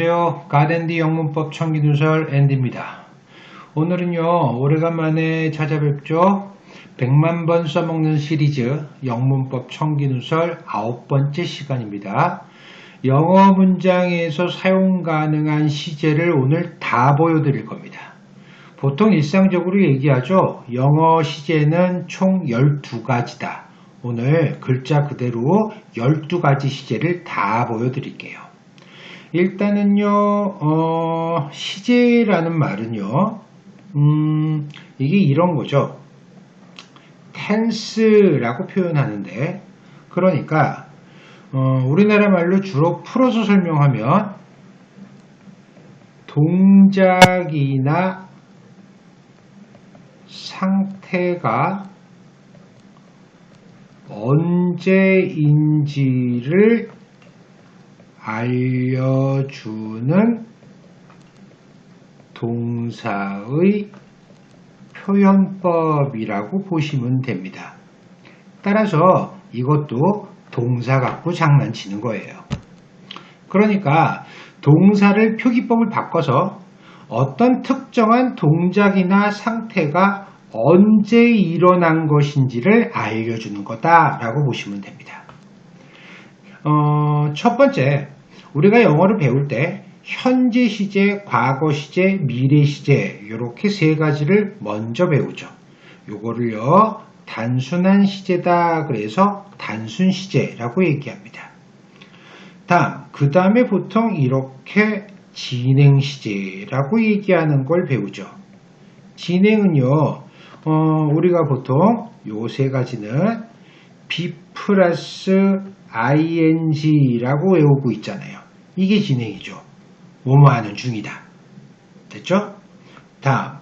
안녕하세요. 가덴디 영문법 청기누설 앤디입니다. 오늘은요, 오래간만에 찾아뵙죠. 100만 번 써먹는 시리즈 영문법 청기누설 아홉 번째 시간입니다. 영어 문장에서 사용 가능한 시제를 오늘 다 보여드릴 겁니다. 보통 일상적으로 얘기하죠. 영어 시제는 총 12가지다. 오늘 글자 그대로 12가지 시제를 다 보여드릴게요. 일단은요, 어, 시제라는 말은요, 음, 이게 이런 거죠. tense라고 표현하는데, 그러니까, 어, 우리나라 말로 주로 풀어서 설명하면, 동작이나 상태가 언제인지를 알려주는 동사의 표현법이라고 보시면 됩니다. 따라서 이것도 동사 갖고 장난치는 거예요. 그러니까 동사를 표기법을 바꿔서 어떤 특정한 동작이나 상태가 언제 일어난 것인지를 알려주는 거다라고 보시면 됩니다. 어, 첫 번째, 우리가 영어를 배울 때 현재 시제, 과거 시제, 미래 시제 이렇게 세 가지를 먼저 배우죠. 요거를요 단순한 시제다 그래서 단순 시제라고 얘기합니다. 다음 그 다음에 보통 이렇게 진행 시제라고 얘기하는 걸 배우죠. 진행은요 어, 우리가 보통 요 세 가지는 B 플러스 ing라고 외우고 있잖아요. 이게 진행이죠. 뭐뭐 하는 중이다. 됐죠? 다음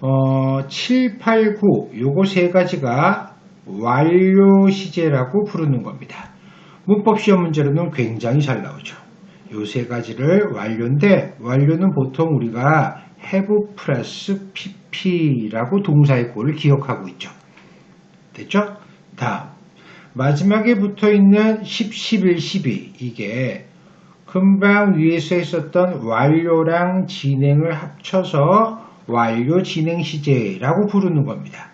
어, 7, 8, 9 요거 세 가지가 완료 시제라고 부르는 겁니다. 문법 시험 문제로는 굉장히 잘 나오죠. 요 세 가지를 완료인데 완료는 보통 우리가 have 플러스 pp라고 동사의 꼴을 기억하고 있죠. 됐죠? 다음 마지막에 붙어 있는 10, 11, 12 이게 금방 위에서 했었던 완료랑 진행을 합쳐서 완료 진행 시제라고 부르는 겁니다.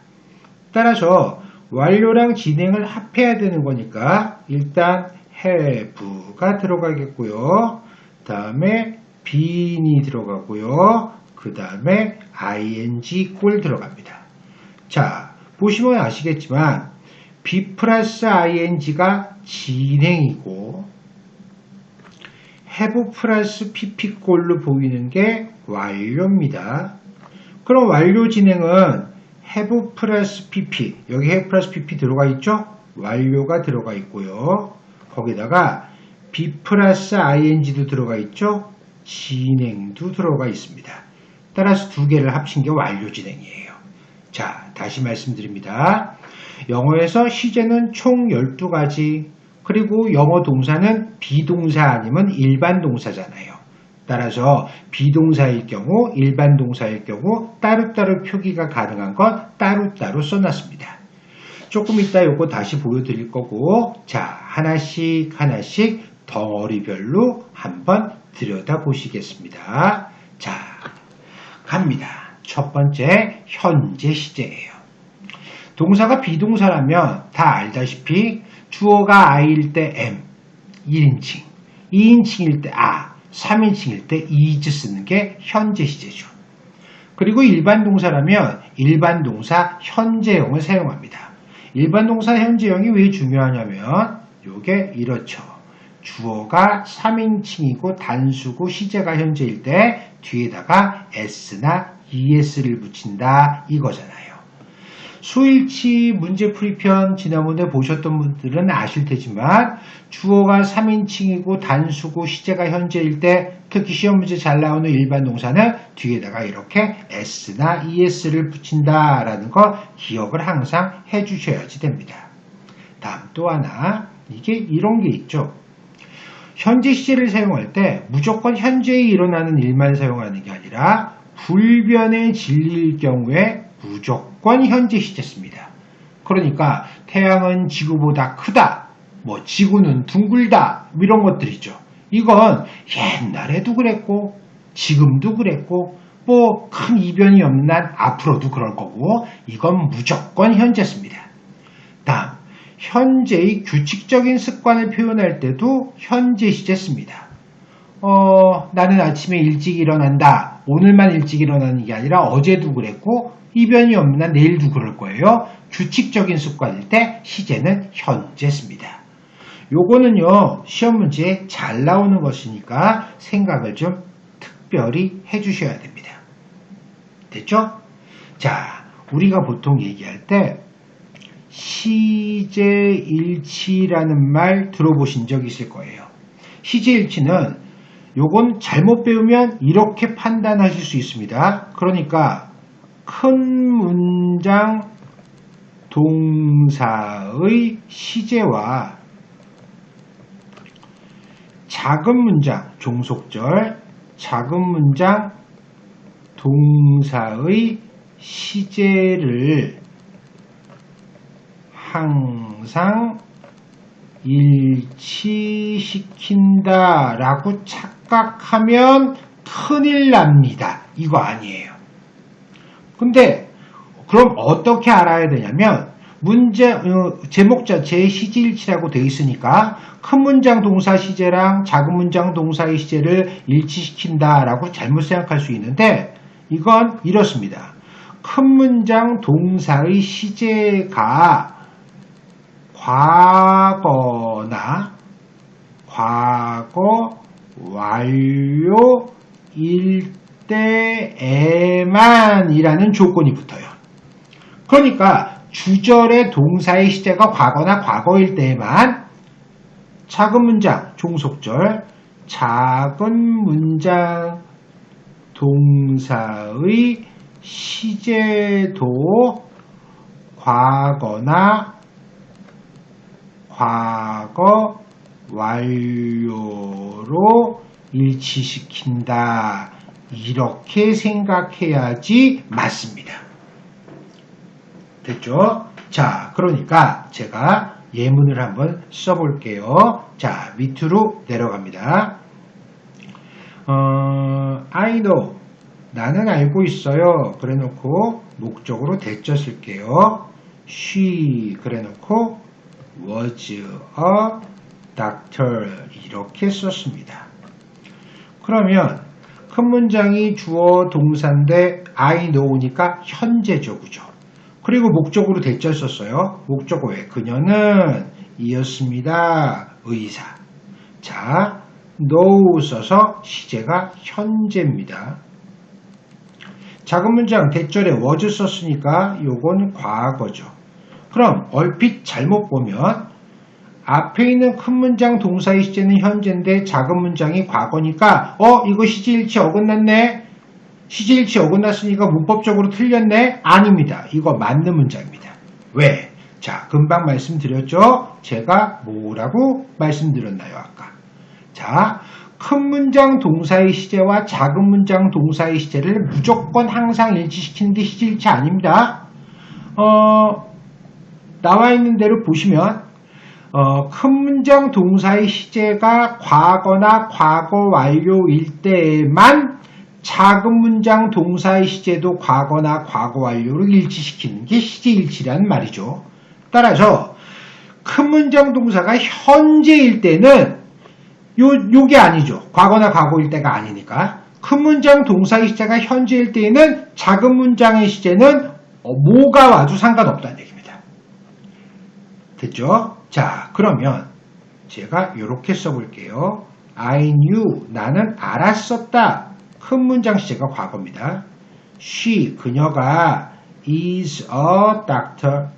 따라서 완료랑 진행을 합해야 되는 거니까 일단 have가 들어가겠고요. 다음에 being이 들어가고요. 그 다음에 ing 꼴 들어갑니다. 자, 보시면 아시겠지만 B 플러스 ing가 진행이고 have 플러스 pp 꼴로 보이는 게 완료입니다. 그럼 완료 진행은 have 플러스 pp 여기 have 플러스 pp 들어가 있죠? 완료가 들어가 있고요. 거기다가 B 플러스 ing도 들어가 있죠? 진행도 들어가 있습니다. 따라서 두 개를 합친 게 완료 진행이에요. 자, 다시 말씀드립니다. 영어에서 시제는 총 12가지, 그리고 영어 동사는 비동사 아니면 일반 동사잖아요. 따라서 비동사일 경우, 일반 동사일 경우 따로따로 표기가 가능한 건 따로따로 써놨습니다. 조금 이따 요거 다시 보여드릴 거고 자 하나씩 하나씩 덩어리별로 한번 들여다 보시겠습니다. 자 갑니다. 첫 번째 현재 시제예요. 동사가 비동사라면 다 알다시피 주어가 I일 때 M, 1인칭, 2인칭일 때 아, 3인칭일 때 is 쓰는 게 현재 시제죠. 그리고 일반 동사라면 일반 동사 현재형을 사용합니다. 일반 동사 현재형이 왜 중요하냐면 요게 이렇죠. 주어가 3인칭이고 단수고 시제가 현재일 때 뒤에다가 s나 es를 붙인다 이거잖아요. 수일치 문제 풀이편 지난번에 보셨던 분들은 아실 테지만 주어가 3인칭이고 단수고 시제가 현재일 때 특히 시험 문제 잘 나오는 일반 동사는 뒤에다가 이렇게 s나 es를 붙인다라는 거 기억을 항상 해주셔야지 됩니다. 다음 또 하나 이게 이런 게 있죠. 현재 시제를 사용할 때 무조건 현재에 일어나는 일만 사용하는 게 아니라 불변의 진리일 경우에 무조건 현재 시제 씁니다. 그러니까 태양은 지구보다 크다, 뭐 지구는 둥글다 이런 것들이죠. 이건 옛날에도 그랬고 지금도 그랬고 뭐 큰 이변이 없는 한 앞으로도 그럴 거고 이건 무조건 현재습니다. 다음 현재의 규칙적인 습관을 표현할 때도 현재 시제 씁니다. 어, 나는 아침에 일찍 일어난다. 오늘만 일찍 일어나는 게 아니라 어제도 그랬고 이변이 없는 한 내일도 그럴 거예요. 규칙적인 습관일 때 시제는 현재습니다. 요거는요 시험 문제에 잘 나오는 것이니까 생각을 좀 특별히 해주셔야 됩니다. 됐죠? 자, 우리가 보통 얘기할 때 시제일치라는 말 들어보신 적 있을 거예요. 시제일치는 요건 잘못 배우면 이렇게 판단하실 수 있습니다. 그러니까 큰 문장 동사의 시제와 작은 문장 종속절 작은 문장 동사의 시제를 항상 일치시킨다 라고 착각하면 큰일 납니다. 이거 아니에요. 근데 그럼 어떻게 알아야 되냐면 문제 어, 제목 자체에 시제일치라고 되어 있으니까 큰 문장 동사 시제랑 작은 문장 동사의 시제를 일치시킨다라고 잘못 생각할 수 있는데 이건 이렇습니다. 큰 문장 동사의 시제가 과거나 과거 완료 일 때에만이라는 조건이 붙어요. 그러니까 주절의 동사의 시제가 과거나 과거일 때에만 작은 문장, 종속절, 작은 문장 동사의 시제도 과거나 과거 완료로 일치시킨다. 이렇게 생각해야지 맞습니다. 됐죠? 자, 그러니까 제가 예문을 한번 써볼게요. 자, 밑으로 내려갑니다. 어, I know. 나는 알고 있어요. 그래 놓고 목적으로 대처 쓸게요. She 그래 놓고 was a doctor 이렇게 썼습니다. 그러면 큰 문장이 주어 동사인데 I know니까 현재적이죠. 그리고 목적으로 대절 썼어요. 목적어 왜? 그녀는 이었습니다. 의사. 자, know 써서 시제가 현재입니다. 작은 문장 대절에 was 썼으니까 요건 과거죠. 그럼 얼핏 잘못 보면 앞에 있는 큰 문장 동사의 시제는 현재인데 작은 문장이 과거니까 어 이거 시제일치 어긋났네. 시제일치 어긋났으니까 문법적으로 틀렸네. 아닙니다. 이거 맞는 문장입니다. 왜? 자 금방 말씀드렸죠? 제가 뭐라고 말씀드렸나요 아까? 자 큰 문장 동사의 시제와 작은 문장 동사의 시제를 무조건 항상 일치시키는 게 시제일치 아닙니다. 어 나와 있는 대로 보시면 어, 큰 문장 동사의 시제가 과거나 과거 완료일 때에만 작은 문장 동사의 시제도 과거나 과거 완료를 일치시키는 게 시제 일치라는 말이죠. 따라서 큰 문장 동사가 현재일 때는 요, 요게 아니죠. 과거나 과거일 때가 아니니까. 큰 문장 동사의 시제가 현재일 때에는 작은 문장의 시제는 어, 뭐가 와도 상관없다는 얘기입니다. 됐죠? 자, 그러면 제가 이렇게 써볼게요. I knew, 나는 알았었다. 큰 문장 시제가 과거입니다. She, 그녀가 is a doctor.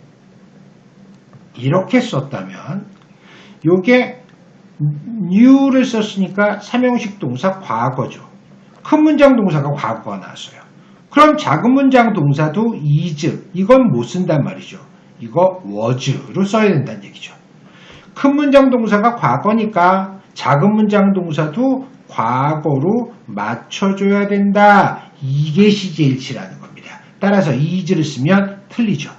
이렇게 썼다면 요게 new를 썼으니까 삼형식 동사 과거죠. 큰 문장 동사가 과거가 나왔어요. 그럼 작은 문장 동사도 is, 이건 못 쓴단 말이죠. 이거 was로 써야 된다는 얘기죠. 큰 문장 동사가 과거니까 작은 문장 동사도 과거로 맞춰줘야 된다. 이게 시제일치라는 겁니다. 따라서 is를 쓰면 틀리죠.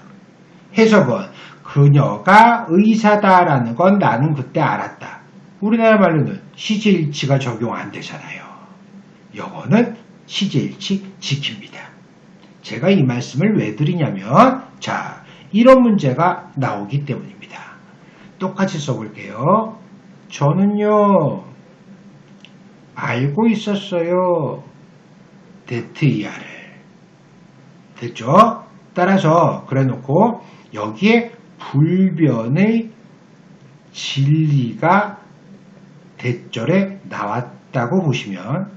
해석은 그녀가 의사다라는 건 나는 그때 알았다. 우리나라 말로는 시제일치가 적용 안 되잖아요. 영어는 시제일치 지킵니다. 제가 이 말씀을 왜 드리냐면 자 이런 문제가 나오기 때문입니다. 똑같이 써볼게요. 저는요 알고 있었어요. 데트이아를 됐죠? 따라서 그래 놓고 여기에 불변의 진리가 대절에 나왔다고 보시면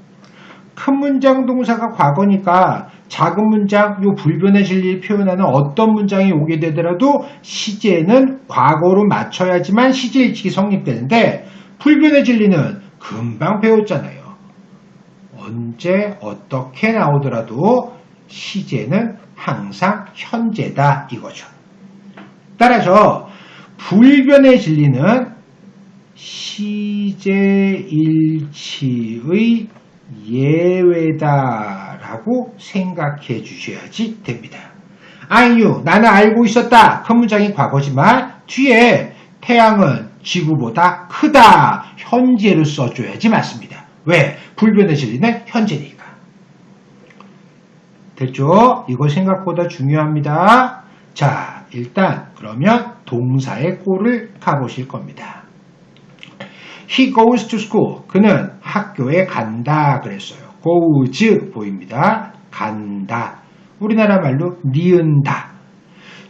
큰 문장 동사가 과거니까 작은 문장 요 불변의 진리를 표현하는 어떤 문장이 오게 되더라도 시제는 과거로 맞춰야지만 시제 일치기 성립되는데 불변의 진리는 금방 배웠잖아요. 언제 어떻게 나오더라도 시제는 항상 현재다 이거죠. 따라서 불변의 진리는 시제일치의 예외다 라고 생각해 주셔야지 됩니다. 아니요, 나는 알고 있었다. 큰 문장이 과거지만 뒤에 태양은 지구보다 크다. 현재를 써줘야지 맞습니다. 왜? 불변의 진리는 현재니까. 됐죠? 이거 생각보다 중요합니다. 자, 일단 그러면 동사의 꼴을 가보실 겁니다. He goes to school. 그는 학교에 간다 그랬어요. Goes 보입니다. 간다. 우리나라 말로 니은다.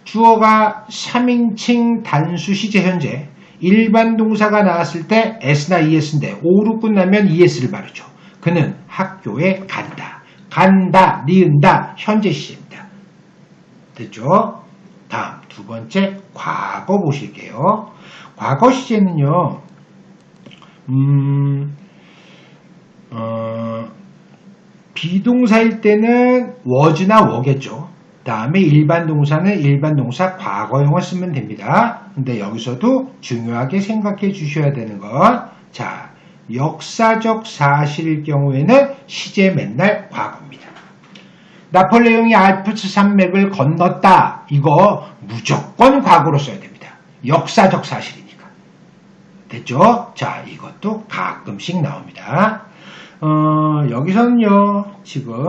주어가 3인칭 단수 시제 현재 일반 동사가 나왔을 때 s나 es인데 o로 끝나면 es를 바르죠. 그는 학교에 간다. 간다, 니은다, 현재 시제입니다. 됐죠? 다음 두 번째 과거 보실게요. 과거 시제는요. 음, 어, 비동사일 때는 was나 we겠죠. 다음에 일반 동사는 일반 동사 과거형을 쓰면 됩니다. 근데 여기서도 중요하게 생각해 주셔야 되는 건, 자, 역사적 사실일 경우에는 시제 맨날 과거입니다. 나폴레옹이 알프스 산맥을 건넜다. 이거 무조건 과거로 써야 됩니다. 역사적 사실이니까. 됐죠? 자, 이것도 가끔씩 나옵니다. 어, 여기서는요, 지금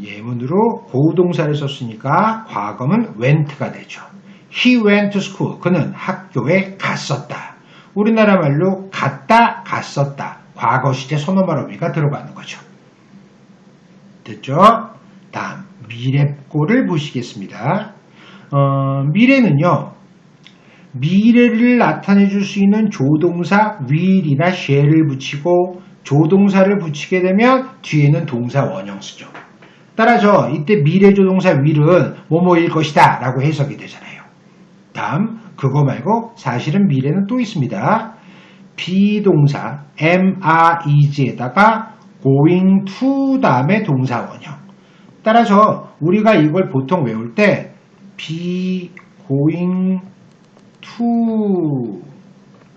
예문으로 고동사를 썼으니까 과거는 went가 되죠. He went to school. 그는 학교에 갔었다. 우리나라 말로 갔다, 갔었다. 과거 시제 선호말 어미가 들어가는 거죠. 됐죠? 다음 미래꼴을 보시겠습니다. 어, 미래는요. 미래를 나타내 줄 수 있는 조동사 will이나 shall을 붙이고 조동사를 붙이게 되면 뒤에는 동사 원형 쓰죠. 따라서 이때 미래 조동사 will은 뭐뭐일 것이다 라고 해석이 되잖아요. 다음 그거 말고 사실은 미래는 또 있습니다. 비동사 MREG에다가 going to 다음에 동사 원형. 따라서 우리가 이걸 보통 외울 때 be going to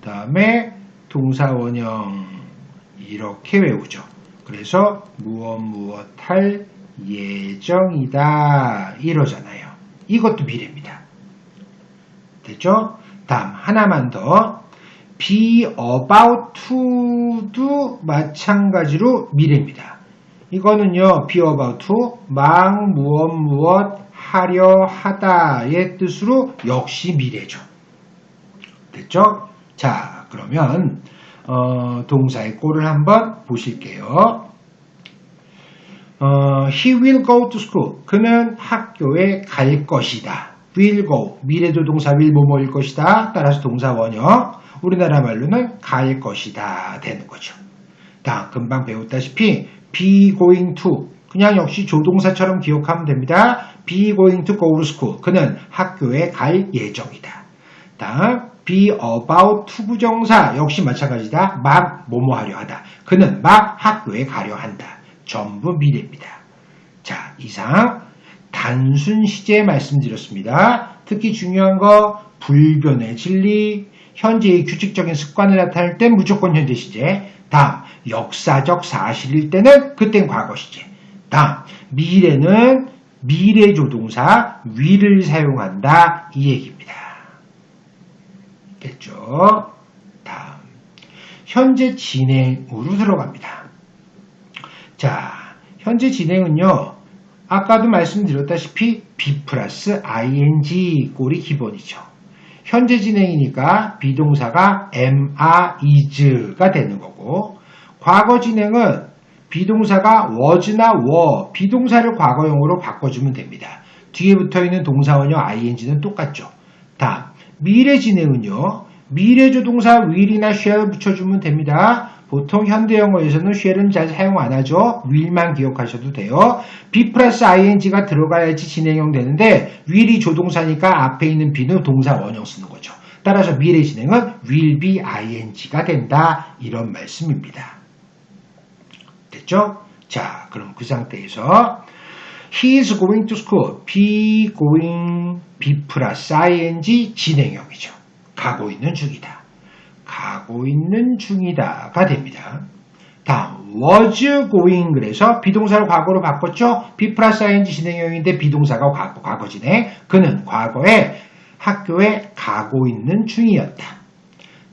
다음에 동사 원형 이렇게 외우죠. 그래서 무엇 무엇 할 예정이다 이러잖아요. 이것도 미래입니다. 됐죠? 다음 하나만 더 be about to도 마찬가지로 미래입니다. 이거는요 be about to 막 무엇 무엇 하려 하다의 뜻으로 역시 미래죠. 됐죠? 자 그러면 어, 동사의 꼴을 한번 보실게요. 어, he will go to school. 그는 학교에 갈 것이다. will go. 미래도 동사 will 뭐뭐일 것이다. 따라서 동사 원형. 우리나라 말로는 갈 것이다. 되는 거죠. 다음, 금방 배웠다시피 be going to. 그냥 역시 조동사처럼 기억하면 됩니다. be going to go to school. 그는 학교에 갈 예정이다. 다음, be about to 부정사. 역시 마찬가지다. 막 뭐뭐 하려 하다. 그는 막 학교에 가려 한다. 전부 미래입니다. 자, 이상 단순 시제 말씀드렸습니다. 특히 중요한 거 불변의 진리, 현재의 규칙적인 습관을 나타낼 땐 무조건 현재 시제. 다음 역사적 사실일 때는 그땐 과거 시제. 다음 미래는 미래 조동사 위를 사용한다 이 얘기입니다. 됐죠? 다음 현재 진행으로 들어갑니다. 자, 현재 진행은요. 아까도 말씀드렸다시피 be 플러스 ing 꼴이 기본이죠. 현재 진행이니까 비동사가 am, are, is가 되는 거고 과거 진행은 비동사가 was나 were, 비동사를 과거형으로 바꿔주면 됩니다. 뒤에 붙어있는 동사원형 ing는 똑같죠. 다음 미래 진행은요. 미래조 동사 will이나 shall 붙여주면 됩니다. 보통 현대 영어에서는 shall은 잘 사용 안 하죠. will만 기억하셔도 돼요. be 플러스 ing가 들어가야지 진행형 되는데 will이 조동사니까 앞에 있는 be는 동사 원형 쓰는 거죠. 따라서 미래 진행은 will be ing가 된다. 이런 말씀입니다. 됐죠? 자, 그럼 그 상태에서 he is going to school. be going be 플러스 ing 진행형이죠. 가고 있는 중이다. 가고 있는 중이다가 됩니다. 다음 was going 그래서 비동사를 과거로 바꿨죠. be 플러스 ing 진행형인데 비동사가 과거, 과거 진행. 그는 과거에 학교에 가고 있는 중이었다.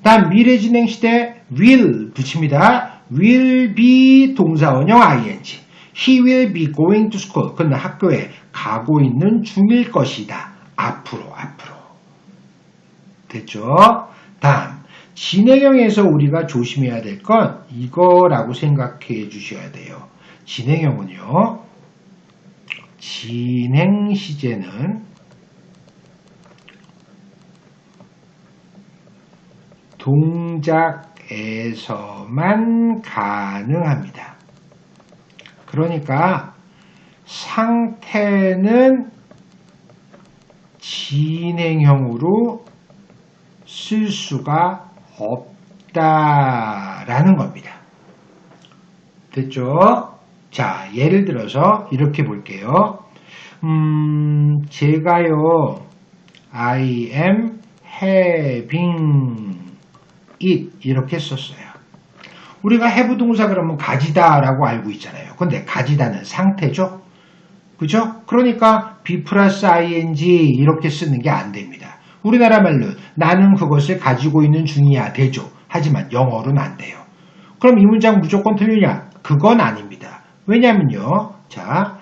다음 미래 진행 시대 will 붙입니다. will be 동사원형 ing. He will be going to school. 그는 학교에 가고 있는 중일 것이다. 앞으로 앞으로. 됐죠? 다음 진행형에서 우리가 조심해야 될 건 이거라고 생각해 주셔야 돼요. 진행형은요. 진행 시제는 동작에서만 가능합니다. 그러니까 상태는 진행형으로 쓸 수가 없다라는 겁니다. 됐죠? 자, 예를 들어서 이렇게 볼게요. 음, 제가요, I am having it 이렇게 썼어요. 우리가 have 동사 그러면 가지다라고 알고 있잖아요. 근데 가지다는 상태죠? 그죠? 그러니까 be 플러스 ing 이렇게 쓰는 게 안 됩니다. 우리나라 말로 나는 그것을 가지고 있는 중이야 되죠. 하지만 영어로는 안 돼요. 그럼 이 문장 무조건 틀리냐? 그건 아닙니다. 왜냐면요. 자,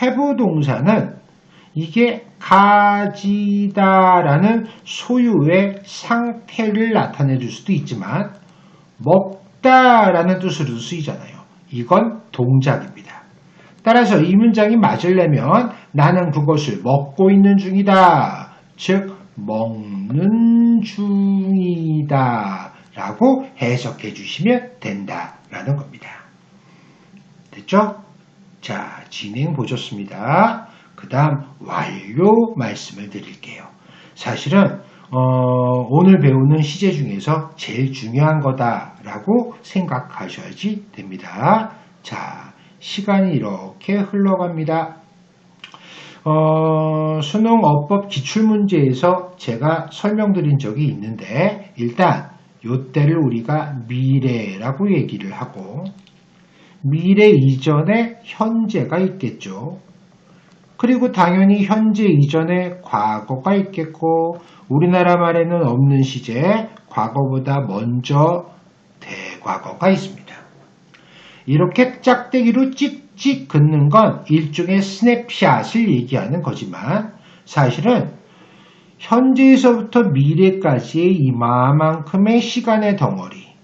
have 동사는 이게 가지다라는 소유의 상태를 나타내 줄 수도 있지만 먹 다라는 뜻으로도 쓰이잖아요. 이건 동작입니다. 따라서 이 문장이 맞으려면 나는 그것을 먹고 있는 중이다. 즉 먹는 중이다 라고 해석해 주시면 된다라는 겁니다. 됐죠? 자, 진행 보셨습니다. 그 다음 완료 말씀을 드릴게요. 사실은 어, 오늘 배우는 시제 중에서 제일 중요한 거다라고 생각하셔야지 됩니다. 자, 시간이 이렇게 흘러갑니다. 어, 수능 어법 기출문제에서 제가 설명드린 적이 있는데 일단 요때를 우리가 미래라고 얘기를 하고 미래 이전에 현재가 있겠죠. 그리고 당연히 현재 이전에 과거가 있겠고 우리나라 말에는 없는 시제 과거보다 먼저 대과거가 있습니다. 이렇게 짝대기로 찍찍 긋는 건 일종의 스냅샷을 얘기하는 거지만 사실은 현재에서부터 미래까지의 이마만큼의 시간의 덩어리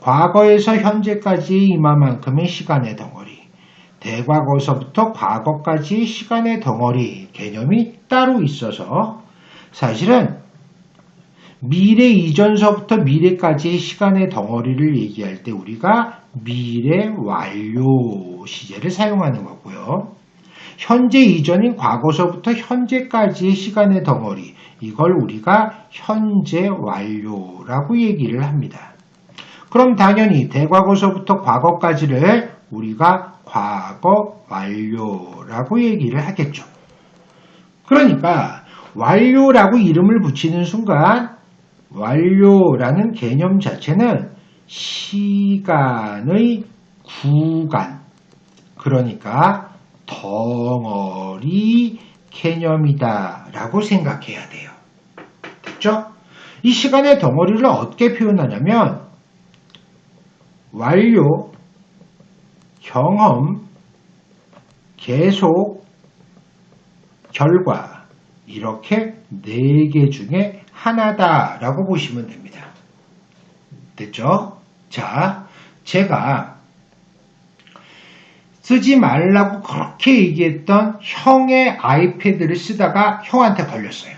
과거에서 현재까지의 이마만큼의 시간의 덩어리 대과거서부터 과거까지의 시간의 덩어리 개념이 따로 있어서 사실은 미래 이전서부터 미래까지의 시간의 덩어리를 얘기할 때 우리가 미래 완료 시제를 사용하는 거고요. 현재 이전인 과거서부터 현재까지의 시간의 덩어리 이걸 우리가 현재 완료라고 얘기를 합니다. 그럼 당연히 대과거서부터 과거까지를 우리가 과거 완료라고 얘기를 하겠죠. 그러니까 완료라고 이름을 붙이는 순간 완료라는 개념 자체는 시간의 구간 그러니까 덩어리 개념이다 라고 생각해야 돼요. 됐죠? 이 시간의 덩어리를 어떻게 표현하냐면 완료, 경험, 계속, 결과 이렇게 네 개 중에 하나다라고 보시면 됩니다. 됐죠? 자, 제가 쓰지 말라고 그렇게 얘기했던 형의 아이패드를 쓰다가 형한테 걸렸어요.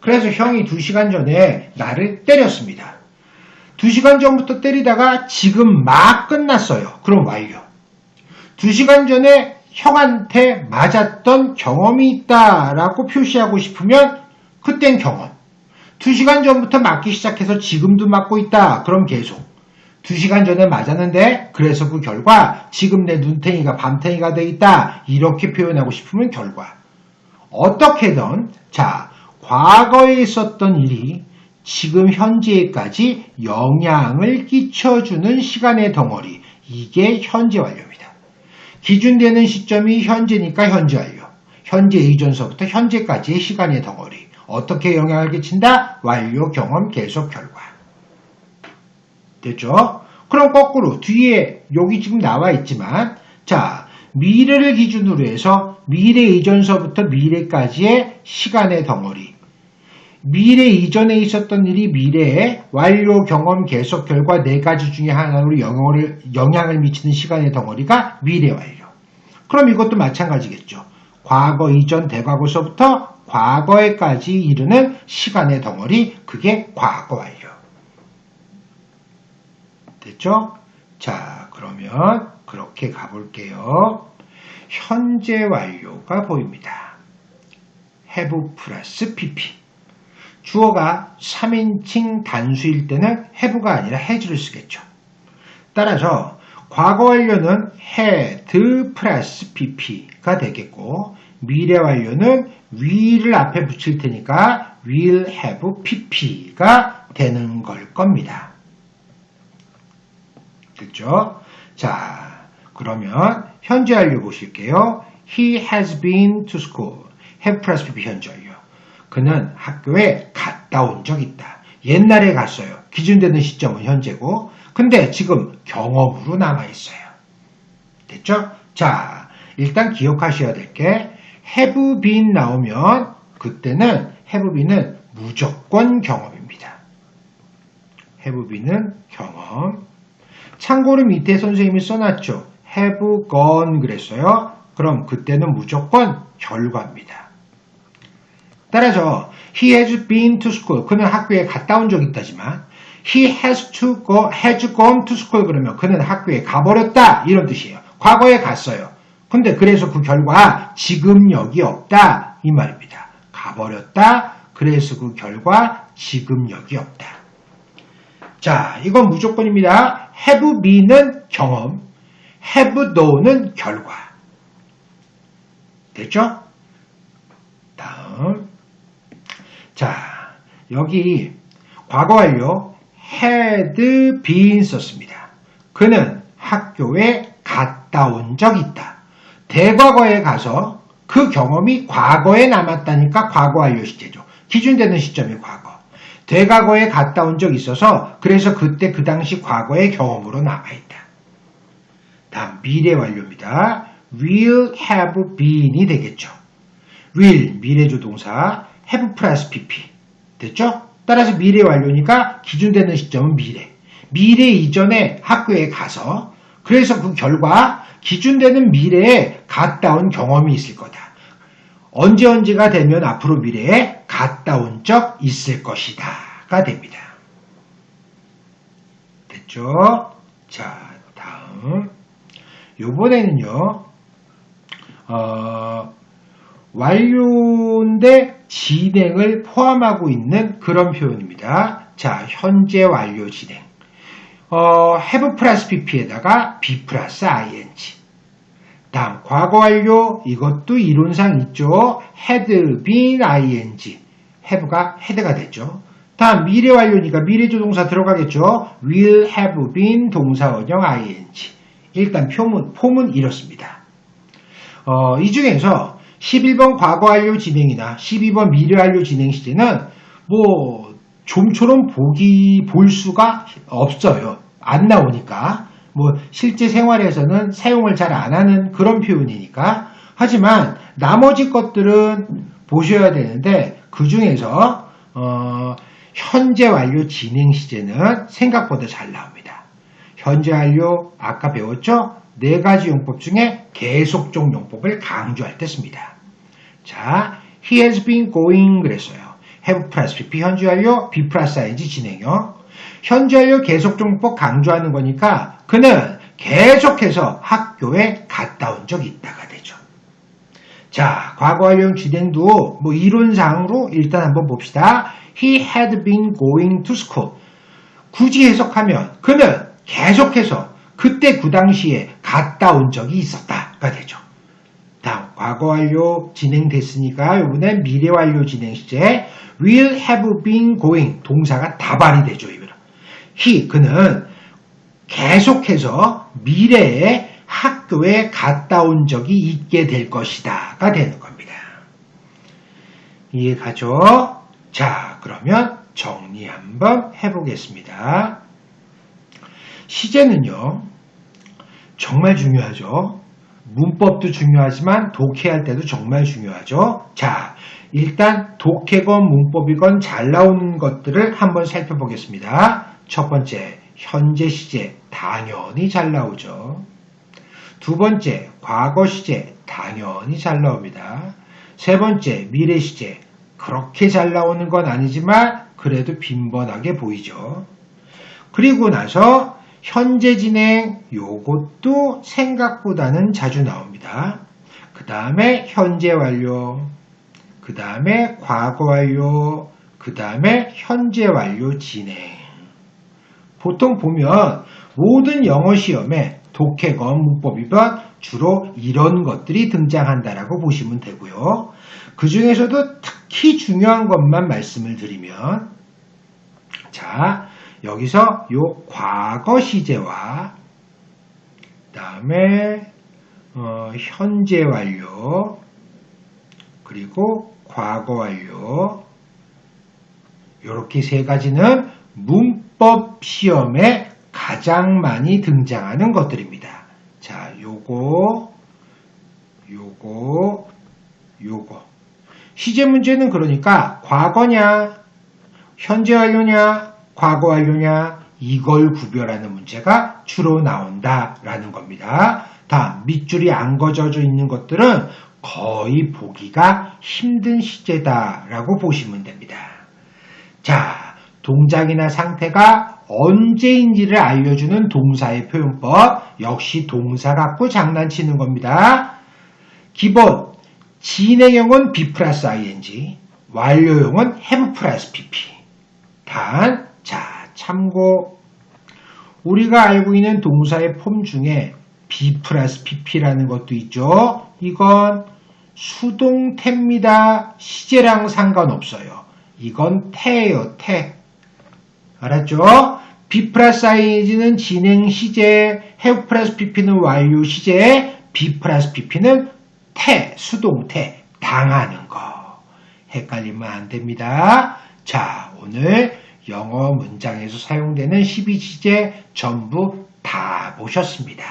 그래서 형이 2시간 전에 나를 때렸습니다. 2시간 전부터 때리다가 지금 막 끝났어요. 그럼 완료. 2시간 전에 형한테 맞았던 경험이 있다라고 표시하고 싶으면 그땐 경험. 2시간 전부터 맞기 시작해서 지금도 맞고 있다. 그럼 계속. 2시간 전에 맞았는데 그래서 그 결과 지금 내 눈탱이가 밤탱이가 돼 있다. 이렇게 표현하고 싶으면 결과. 어떻게든 자 과거에 있었던 일이 지금 현재까지 영향을 끼쳐주는 시간의 덩어리. 이게 현재 완료입니다. 기준되는 시점이 현재니까 현재 완료. 현재 이전서부터 현재까지의 시간의 덩어리. 어떻게 영향을 끼친다? 완료, 경험, 계속, 결과. 됐죠? 그럼 거꾸로 뒤에 여기 지금 나와 있지만 자 미래를 기준으로 해서 미래 이전서부터 미래까지의 시간의 덩어리 미래 이전에 있었던 일이 미래에 완료, 경험, 계속, 결과 네 가지 중에 하나로 영향을, 영향을 미치는 시간의 덩어리가 미래 완료. 그럼 이것도 마찬가지겠죠. 과거, 이전, 대과거서부터 과거에까지 이르는 시간의 덩어리, 그게 과거 완료. 됐죠? 자, 그러면 그렇게 가볼게요. 현재 완료가 보입니다. have 플러스 pp. 주어가 3인칭 단수일 때는 have가 아니라 has를 쓰겠죠. 따라서 과거 완료는 had 플러스 pp가 되겠고 미래 완료는 will을 앞에 붙일 테니까 will have pp가 되는 걸 겁니다. 됐죠? 자, 그러면 현재 완료 보실게요. He has been to school. have plus pp 현재 완료. 그는 학교에 갔다 온 적 있다. 옛날에 갔어요. 기준되는 시점은 현재고. 근데 지금 경험으로 남아있어요. 됐죠? 자, 일단 기억하셔야 될 게 have been 나오면 그때는 have been은 무조건 경험입니다. have been은 경험. 참고로 밑에 선생님이 써놨죠. have gone 그랬어요. 그럼 그때는 무조건 결과입니다. 따라서 he has been to school 그는 학교에 갔다 온 적이 있다지만 he has to go has gone to school 그러면 그는 학교에 가버렸다 이런 뜻이에요. 과거에 갔어요. 근데 그래서 그 결과 지금 여기 없다 이 말입니다. 가버렸다 그래서 그 결과 지금 여기 없다. 자 이건 무조건입니다. have be는 경험 have known은 결과 됐죠? 다음 자, 여기 과거 완료 had been 썼습니다. 그는 학교에 갔다 온 적 있다. 대과거에 가서 그 경험이 과거에 남았다니까 과거 완료 시제죠. 기준되는 시점이 과거. 대과거에 갔다 온 적 있어서 그래서 그때 그 당시 과거의 경험으로 남아있다. 다음 미래 완료입니다. will have been이 되겠죠. will 미래조 동사 have 플러스 pp. 됐죠? 따라서 미래 완료니까 기준되는 시점은 미래. 미래 이전에 학교에 가서 그래서 그 결과 기준되는 미래에 갔다 온 경험이 있을 거다. 언제 언제가 되면 앞으로 미래에 갔다 온 적 있을 것이다 가 됩니다. 됐죠? 자, 다음. 요번에는요, 어, 완료인데 진행을 포함하고 있는 그런 표현입니다. 자, 현재 완료 진행. 어, have 플러스 pp에다가 be 플러스 ing. 다음, 과거 완료. 이것도 이론상 있죠. had been ing. have가 head가 됐죠. 다음, 미래 완료니까 미래 조 동사 들어가겠죠. will have been 동사 원형 ing. 일단 표문, 폼은 이렇습니다. 어, 이 중에서 11번 과거 완료 진행이나 12번 미래 완료 진행 시제는 뭐 좀처럼 보기 볼 수가 없어요. 안 나오니까. 뭐 실제 생활에서는 사용을 잘 안 하는 그런 표현이니까. 하지만 나머지 것들은 보셔야 되는데 그 중에서 어, 현재 완료 진행 시제는 생각보다 잘 나옵니다. 현재 완료 아까 배웠죠? 네 가지 용법 중에 계속적 용법을 강조할 때 씁니다. 자, he has been going 그랬어요. have 플러스 pp 현재 완료, be 플러스 ing 진행형. 현재 완료 계속적 용법 강조하는 거니까 그는 계속해서 학교에 갔다 온 적이 있다가 되죠. 자, 과거 완료 진행도 뭐 이론상으로 일단 한번 봅시다. He had been going to school. 굳이 해석하면 그는 계속해서 그때 그 당시에 갔다 온 적이 있었다가 되죠. 과거 완료 진행됐으니까 이번에 미래 완료 진행 시제 will have been going 동사가 다발이 되죠. 이거는 he 그는 계속해서 미래에 학교에 갔다 온 적이 있게 될 것이다가 되는 겁니다. 이해가죠? 자, 그러면 정리 한번 해보겠습니다. 시제는요, 정말 중요하죠. 문법도 중요하지만 독해할 때도 정말 중요하죠. 자, 일단 독해건 문법이건 잘 나오는 것들을 한번 살펴보겠습니다. 첫 번째, 현재 시제 당연히 잘 나오죠. 두 번째, 과거 시제 당연히 잘 나옵니다. 세 번째, 미래 시제 그렇게 잘 나오는 건 아니지만 그래도 빈번하게 보이죠. 그리고 나서 현재 진행 요것도 생각보다는 자주 나옵니다. 그 다음에 현재 완료, 그 다음에 과거 완료, 그 다음에 현재 완료 진행. 보통 보면 모든 영어 시험에 독해건 문법이건 주로 이런 것들이 등장한다라고 보시면 되고요. 그 중에서도 특히 중요한 것만 말씀을 드리면 자 여기서 요 과거 시제와 그다음에 어, 현재 완료 그리고 과거 완료 이렇게 세 가지는 문법 시험에 가장 많이 등장하는 것들입니다. 자, 요거, 요거, 요거. 시제 문제는 그러니까 과거냐, 현재 완료냐, 과거 완료냐, 이걸 구별하는 문제가 주로 나온다라는 겁니다. 다음, 밑줄이 안 거져져 있는 것들은 거의 보기가 힘든 시제다라고 보시면 됩니다. 자, 동작이나 상태가 언제인지를 알려주는 동사의 표현법 역시 동사 갖고 장난치는 겁니다. 기본 진행형은 be 플러스 ing 완료형은 have 플러스 pp 단, 자 참고 우리가 알고 있는 동사의 폼 중에 be 플러스 pp라는 것도 있죠. 이건 수동태입니다. 시제랑 상관없어요. 이건 태예요. 태. 알았죠? B 플러스 ing는 진행 시제, have 플러스 pp는 완료 시제, B 플러스 pp는 태, 수동태, 당하는 거. 헷갈리면 안 됩니다. 자, 오늘 영어 문장에서 사용되는 12시제 전부 다 보셨습니다.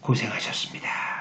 고생하셨습니다.